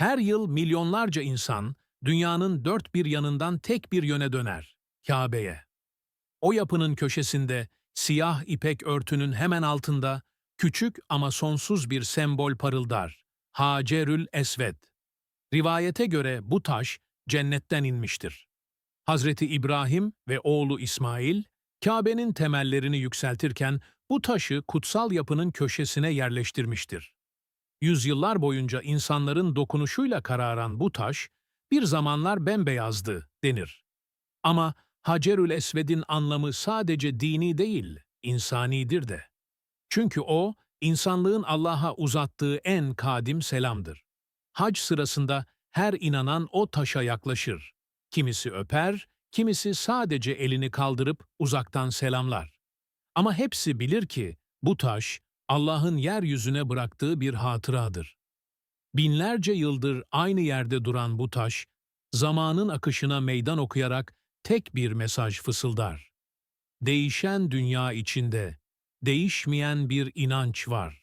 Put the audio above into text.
Her yıl milyonlarca insan dünyanın dört bir yanından tek bir yöne döner, Kabe'ye. O yapının köşesinde, siyah ipek örtünün hemen altında, küçük ama sonsuz bir sembol parıldar. Hacerül Esved. Rivayete göre bu taş cennetten inmiştir. Hazreti İbrahim ve oğlu İsmail, Kabe'nin temellerini yükseltirken bu taşı kutsal yapının köşesine yerleştirmiştir. Yüzyıllar boyunca insanların dokunuşuyla kararan bu taş, bir zamanlar bembeyazdı denir. Ama Hacerül Esved'in anlamı sadece dini değil, insanidir de. Çünkü o, insanlığın Allah'a uzattığı en kadim selamdır. Hac sırasında her inanan o taşa yaklaşır. Kimisi öper, kimisi sadece elini kaldırıp uzaktan selamlar. Ama hepsi bilir ki bu taş Allah'ın yeryüzüne bıraktığı bir hatıradır. Binlerce yıldır aynı yerde duran bu taş, zamanın akışına meydan okuyarak tek bir mesaj fısıldar. Değişen dünya içinde değişmeyen bir inanç var.